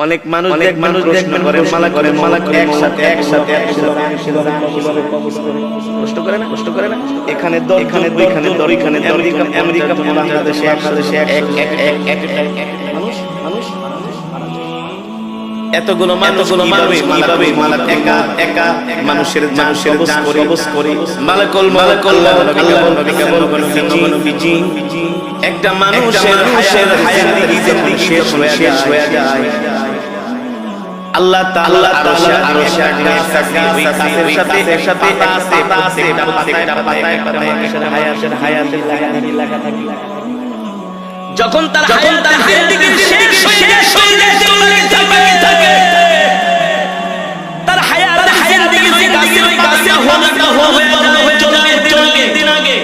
অনেক মানুষ অনেক মানুষ দেখবেন করে মালা করে মালা করে একসাথে একসাথে কষ্ট করে না কষ্ট করে না এখানে দল এখানে দল এখানে দল এখানে আমেরিকা আমেরিকা বাংলাদেশে বাংলাদেশে এক এক এক এক এক মানুষ মানুষ এতগুলো মানুষগুলো মানুষ কীভাবে মালা একা একা মানুষের মানুষের কবজ করে মালাকুল মালাকুল আল্লাহ নবী কেবল বলেন বিজি একটা মানুষের মানুষের হায়াতি জিন্দেগি শেষ হয়ে যায় আল্লাহ তাআলা আরশে আরশে কাছের সাথে এর সাথে আছে প্রত্যেকটা প্রত্যেকটা পাতায় পাতায় মানুষের হায়াতের হায়াতের লাগা থাকে যখন তার যখন তার জিন্দেগি শেষ হয়ে যায় শরীরে বাকি থাকে তার হায়াত হায়াত দিকে জিন্দেগি ওই কাছে হলো না হয়ে যাবে চলে চলে দিন আগে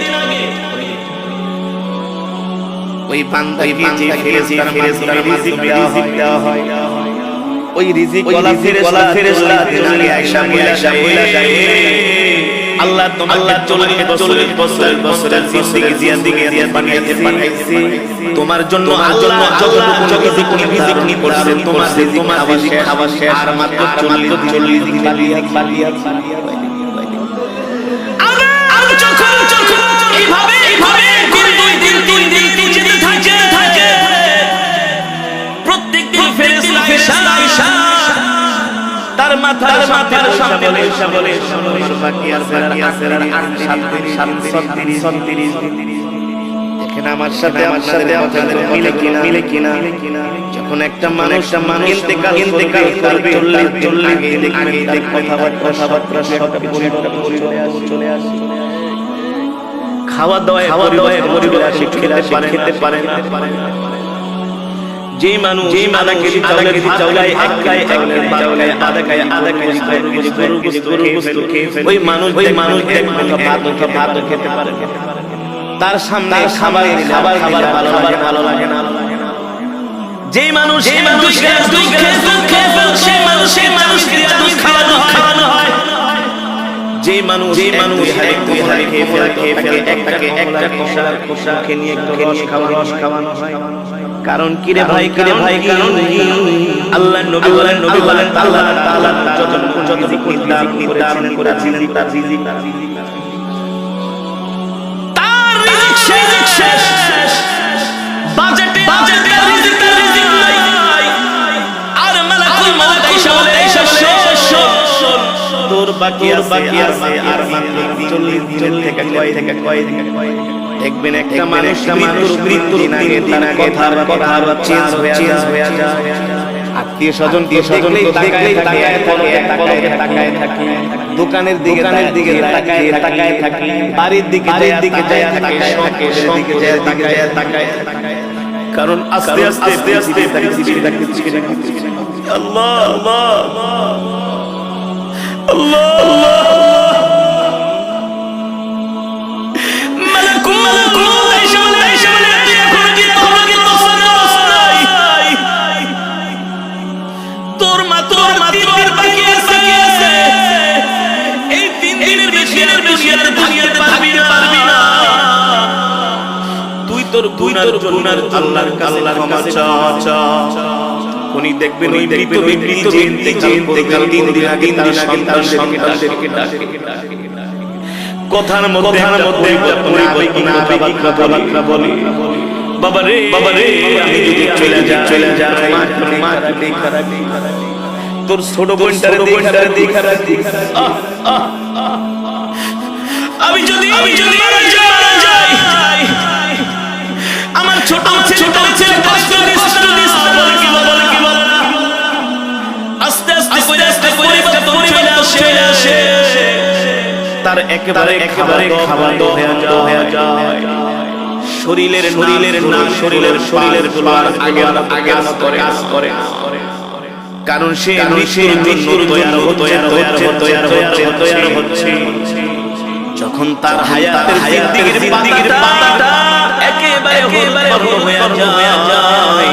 ওই বান্দাকে যে ফেরেশতার মাধ্যমে রিজিক দেওয়া হয় ওই রিজিক ফেরেশতা ফেরেশতা আয়েশা আল্লাহ তোমাকে চল্লিশ বছর বছর বছরের জিন্দেগি জিন্দেগি দিয়ে বানিয়েছে তোমার জন্য যতটুকু রিজিক রিজিক নি করছে তোমার তোমার রিজিক খাওয়া শেষ। আর মাত্র চল্লিশ দিন বাকি আছে। তার মাথার মাথার সামনে বলে। বলে। আমার বাকি আছে বাকি আছে আর আট সাত দিন সাত দিন দেখেন আমার সাথে আমার সাথে আপনাদের মিলে কিনা? মিলে কিনা? যখন একটা মানুষ একটা মানুষ ইন্তেকাল ইন্তেকাল করবে চল্লিশ চল্লিশ আগে দেখ কথাবার্তা কথাবার্তা সব চলে আসে। খাওয়া দাওয়া খাওয়া দাওয়া পরিবার খেতে পারে খেতে পারে মানুষ আধা কেজি চাউলাই এক গায়ে এক চাউলে আধা গায়ে আধা কেজি গরু কেজি গরু ওই মানুষ ওই মানুষ দেখবেন ভাত ভাত খেতে পারে। তার সামনে খাবার খাবার খাবার ভালো লাগে ভালো লাগে না। যেই মানুষ যে মানুষ দুঃখে দুঃখে মানুষ সেই মানুষ যেই মানুষ যেই মানুষ হারে দুই হারে খেয়ে ফেলে খেয়ে ফেলে একটাকে একটা কষা কষা খেয়ে নিয়ে একটু রস খাওয়া রস খাওয়ানো হয়। কারণ কি রে ভাই কি রে ভাই কারণ আল্লাহ নবী বলেন নবী বলেন আল্লাহ তাআলা যতটুকু যতটুকু নির্ধারণ করেছিলেন তার রিজিক তোর বাকি আর বাকি আছে। আর মাত্র 40 দিনের থেকে কয় থেকে কয় দেখবেন একটা মানুষ মানুষ মৃত্যুর দিনে তার কথা চেঞ্জ হয়ে যায়। আত্মীয় স্বজন দিয়ে স্বজন দেখলেই তাকায় থাকে পলকে তাকায় থাকে দোকানের দিকে দোকানের দিকে তাকায় তাকায় থাকে। বাড়ির দিকে বাড়ির দিকে যায় থাকে শখে দিকে যায় তাকায় তাকায় কারণ আস্তে আস্তে আস্তে আস্তে কিছু আল্লাহ আল্লাহ। তোর গুনার গুনার আল্লাহর কাছে চা উনি দেখবেন ওই মৃত মৃত যে ইন্তেকাল তিন দিন আগে তার সন্তান সন্তানদেরকে ডাকে। কথার মধ্যে কথার মধ্যে পরিবর্তন আবেগিক কথাবার্তা বলি। বাবা রে বাবা রে আমি যদি চলে যাই চলে দেখা রাখি। তোর ছোট বোনটারে দেখা রাখি। আহ আহ। আমি যদি আমি যদি মারা যাই তার একেবারে একেবারে খাবার হয়ে যায়। যায়। শরীরের শরীরের না শরীরের শরীরেরগুলো আর আগে আগে করে। কাজ করে। কারণ সে মৃত্যুর মৃত্যুর তৈরি হচ্ছে তৈরি হচ্ছে তৈরি হচ্ছে। যখন তার হায়াতের জিন্দিগির জিন্দিগির পাতাটা একেবারে হয়ে যায়।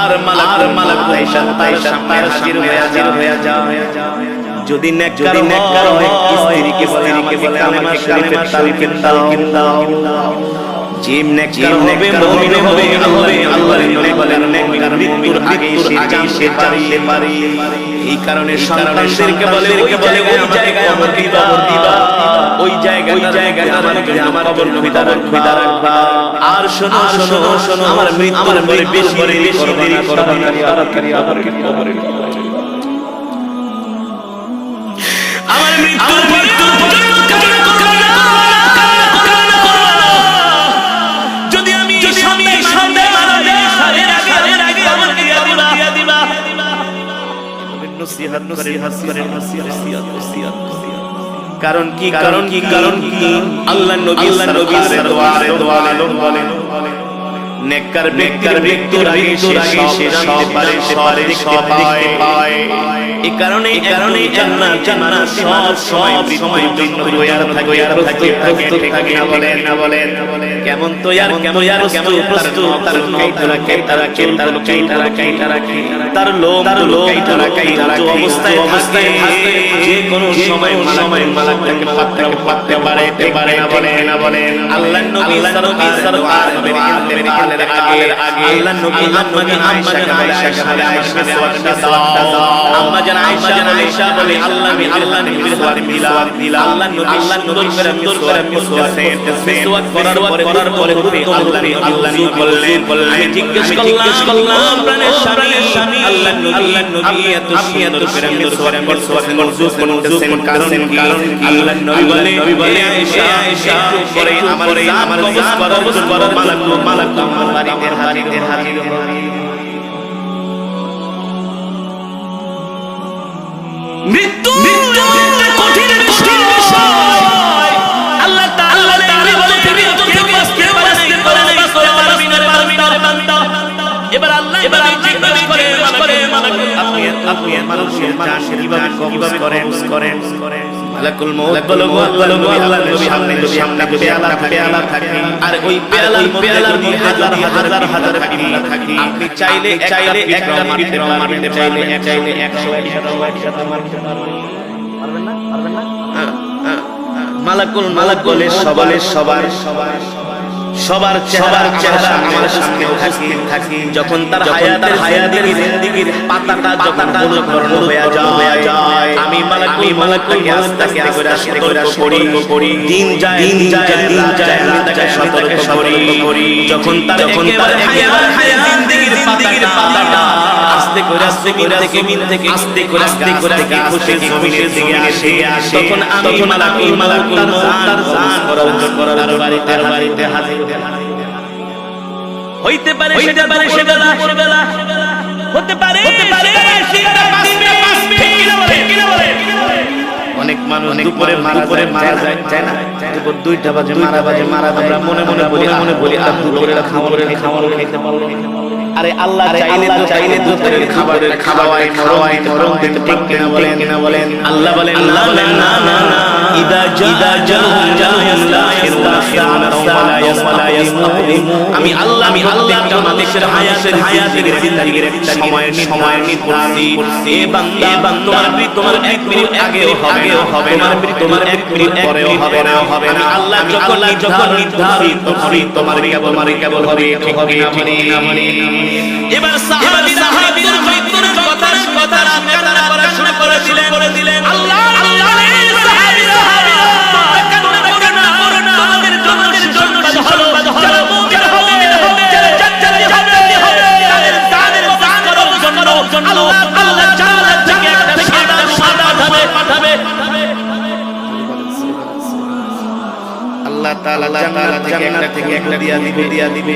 আর মালাক আর মালাক পয়সা তার সামনে হাজির হয়ে হাজির হয়ে যায়। যদি নেককার হয় স্ত্রীকে বলে আমাকে কালেমা শরীফের তালিকে দাও যে নেককার হবে মুমিন হবে আল্লাহ আল্লাহর নবী বলেন নেককার মৃত্যুর আগে সে জানতে পারে এই কারণে সন্তানদেরকে বলে ওই জায়গায় ওই জায়গায় আমার দিবা দিবা ওই জায়গায় ওই জায়গায় আমাকে আমার কবর নবিদা রাখবা রাখবা আর শোনো শোনো শোনো আমার মৃত্যু আমার পরে বেশি বেশি দেরি করবা না তাড়াতাড়ি আমাকে কবরে আমার মৃত্যুর নসিহত নসিহত করে নসিহত নসিহত কারণ কি কারণ কি কারণ কি আল্লাহ নবী আল্লাহ নবী দোয়ারে দোয়ারে বলেন নেককার ব্যক্তির মৃত্যুর আগে সে সব পারে পারে সব দেখতে পায়। এই কারণে এই কারণে জান্নাত জান্নাত সব সব সময় জন্য তৈয়ার থাকে তৈয়ার থাকে প্রস্তুত থাকে না বলেন না বলেন কেমন তৈয়ার কেমন তৈয়ার কেমন প্রস্তুত তার কাইতারা কাইতারা কাইতারা কাইতারা কাইতারা তার লোম তার লোম তার কাইতারা অবস্থায় অবস্থায় যে কোন সময় সময় মালাকটাকে পাত্তা পাত্তে পারে পারে না বলে না বলেন আল্লাহ নবী সরকার মেরে আলের আগে আল্লাহ নবী আম্মা আম্মা আয়েশা বলে আয়েশা সোয়াদটা দাও আম্মা জান আয়েশা আয়েশা বলে আল্লাহ নবী আল্লাহ নবীর সোয়াদ দিলা দিলা আল্লাহ নবী আল্লাহ নবী করে সুন্দর করে সোয়াদ সোয়াদ করার পরে করার পরে রূপে আল্লাহ নবী আল্লাহ নবী বললেন বললেন আমি জিজ্ঞেস করলাম করলাম প্রাণের স্বামী স্বামী আল্লাহ নবী আল্লাহ নবী এত সুন্দর করে সোয়াদ সোয়াদ সোয়াদ মরজুস করতেছেন কারণ কারণ আল্লাহ নবী বলে নবী বলে আয়েশা আয়েশা পরে আমার আমার কবজ করার করার মালাক মালাক আমার বাড়িতে হাজির হাজির মৃত্যু কঠিন কঠিন বিষয়। আল্লাহ বান্দা এবার আল্লাহ এবার জিজ্ঞেস করে আপনি আপনি মানুষের জান কীভাবে কবজ করেন? করেন? মালাকুল মউত বলো বলো গো আল্লাহ নবী সামনে তো সামনে পেয়ালা পেয়ালা থাকে আর ওই পেয়ালার পেয়ালার মধ্যে হাজার হাজার হাজার পিল্লা থাকে আপনি চাইলে চাইলে একটা মারতে মারতে চাইলে চাইলে 100 পারবেন। না? পারবেন না? মালাকুল মালাকুল সবালে সবার সবার সবার সবার চেহারা আমার সামনে উপস্থিত থাকে। যখন তার হায়াতের হায়াতের জিন্দেগীর পাতাটা যখন হলুদ হয়ে যায়। আমি মালাকুল মালাকুল আস্তে করে সতর্ক করি। করি। দিন যায় দিন যায় দিন যায় আমি তাকে সতর্ক করি। করি। যখন তার যখন তার হায়াত হায়াত জিন্দেগীর পাতাটা আস্তে করে আস্তে করে থেকে মিন থেকে আস্তে করে আস্তে করে থেকে খুশি জমিনের দিকে আসে আসে। তখন আমি মালাকুল মালাকুল তার জান করার করার বাড়িতে বাড়িতে হাজির হইতে পারে সেটা পারে সেটা বেলা হতে পারে হতে পারে সেটা অনেক মানুষ দুপুরে মারা পরে মারা যায় তাই না। দুপুর দুইটা বাজে মারা বাজে মারা আমরা মনে মনে বলি মনে বলি আর দুপুরে খাবার খাবার খাইতে পারল আরে আল্লাহ চাইলে তো চাইলে দুপুরের খাবার খাওয়াই খাওয়াই মরম দিতে ঠিক কিনা বলেন কিনা বলেন। আল্লাহ বলেন আল্লাহ বলেন না না। না। আমি আল্লাহ আমি আল্লাহ মানুষের হায়াতের হায়াতের জিন্দেগির সময়ের সময়ের নির্ধারণ এ বান্দা বান্দা তোমার এক মিনিট আগেও হবে হবে তোমার তোমার এক মিনিট পরেও হবে না। হবে না। আল্লাহ যখন যখন নির্ধারিত করি তোমার কেবল মারি কেবল হবে ঠিক হবে না মানে এবার সাহাবীরা হাবিবের কথা কথা কান্না করা শুরু করেছিলেন করে দিলেন। আল্লাহ আল্লাহ জন্য আল্লাহ জান্নাত থেকে একটা সাদা সাদা পাঠাবে পাঠাবে আল্লাহ তাআলা জান্নাত থেকে একটা থেকে একটা দিয়া দিবে দিয়া দিবে।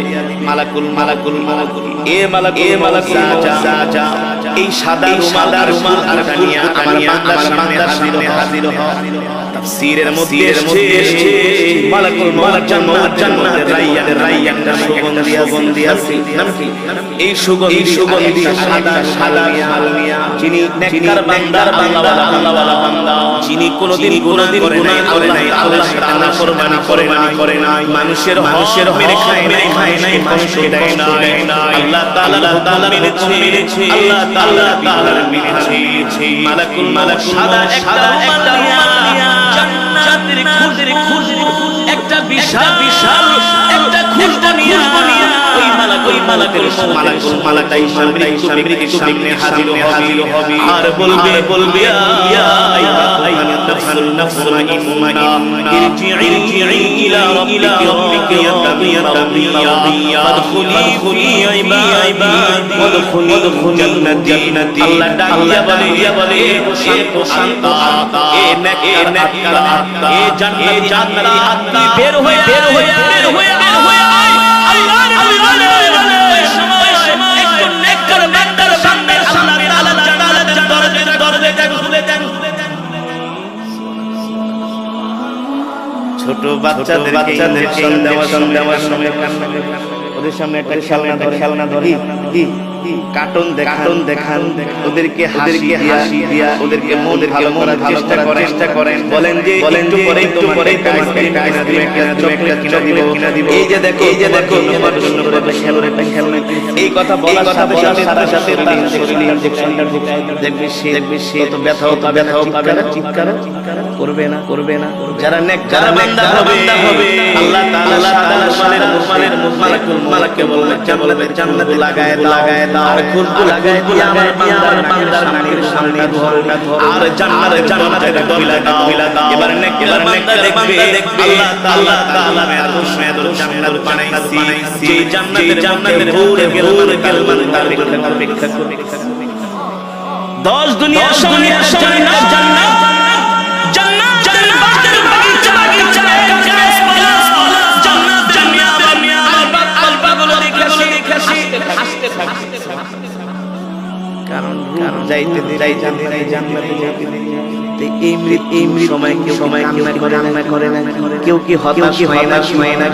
মালাকুল মালাকুল মালাকুল এ মালাকুল এ মালাকুল যা যা এই সাদা রুমাল আর রুমাল আর নিয়ে আমার বান্দার সামনে হাজির হাজির হ তাফসীরের মধ্যে এসেছে মালাকুল মওত জান্নাত জান্নাতের রাইয়ান রাইয়ান সুগন্ধি সুগন্ধি আছে নাম কি? এই সুগন্ধি সুগন্ধি সাদা সাদা মিয়া যিনি নেককার বান্দার বান্দা আল্লাহ ওয়ালা বান্দা। যিনি কোনোদিন কোনোদিন গুনাহ করে নাই আল্লাহ তাআলা কুরবানি করে নাই। করে নাই। মানুষের মানুষের মেরে খায় নাই খায় নাই মানুষ দেয় নাই। আল্লাহ তাআলা তাআলা মেরেছে আল্লাহ তাআলা তাআলার মালাকুল মালাক সাদা একটা একটা জান্নাতের একটা বিশাল বিশাল একটা নিয়া ওই মালাকুল মালাকের মালাকুল মালাকাই সামনে সামনে হাজির হাজির হবে আর বলবে বলবে ইয়া আইয়ুহান নাফসুল মুতমাইন্না ইরজি'i ইলা রাব্বিকি রাদিয়াতাম মারদিয়া ফাদখুলি ফি ইবাদি ওয়াদখুলি জান্নাতি আল্লাহ ডাকিয়া বলে এ শান্ত আত্মা এ নেককার আত্মা এ জান্নাতি জান্নাতি আত্মা বের হয়ে বের হয়ে বের হয়ে। ছোট বাচ্চাদের দেওয়ার সময় দেওয়ার সময় ওদের সামনে একটা খেলনা ধরে খেলনা ধরে কার্টুন দেখান দেখান ওদেরকে ওদেরকে হাসি দিয়া ওদেরকে মন ভালো করার চেষ্টা করেন চেষ্টা করেন বলেন যে বলেন যে পরে একটু পরে তোমাকে কিনা চকলেট কিনা দিব কিনা দিব এই যে দেখো এই যে দেখো তোমার জন্য একটা খেলনা একটা খেলনা এই কথা বলার সাথে সাথে সাথে সাথে তার শরীরে ইনজেকশনটা ঢুকায় দেখবে সে দেখবে সে তো ব্যথা হতো ব্যথা পাবে না চিৎকার করবে না করবে না যারা নেক যারা বান্দা হবে আল্লাহ তাআলা তাআলা মালের মালের মালাকুল মালাকে বলবে জান্নাতে জান্নাতে লাগায় লাগায় দাও। আর খুশবু লাগায় দিয়ে আমার বান্দার বান্দার নামের সামনে ধর আর জান্নাতে জান্নাতে দরজা দাও। এবার নেক এবার বান্দা দেখবে। আল্লাহ তাআলা তাআলা এত সুন্দর জান্নাত বানাইছি। যে জান্নাতের জান্নাতের ভরে গেল মানে মানে তার অপেক্ষা করবে দশ দুনিয়া দুনিয়া যাইতে দিলাই জানতে জান্নাতে যাবে এই এই মৃত সময় কেউ সময় কেউ করে না করে না? কেউ কি হতাশ হয় না হয় না?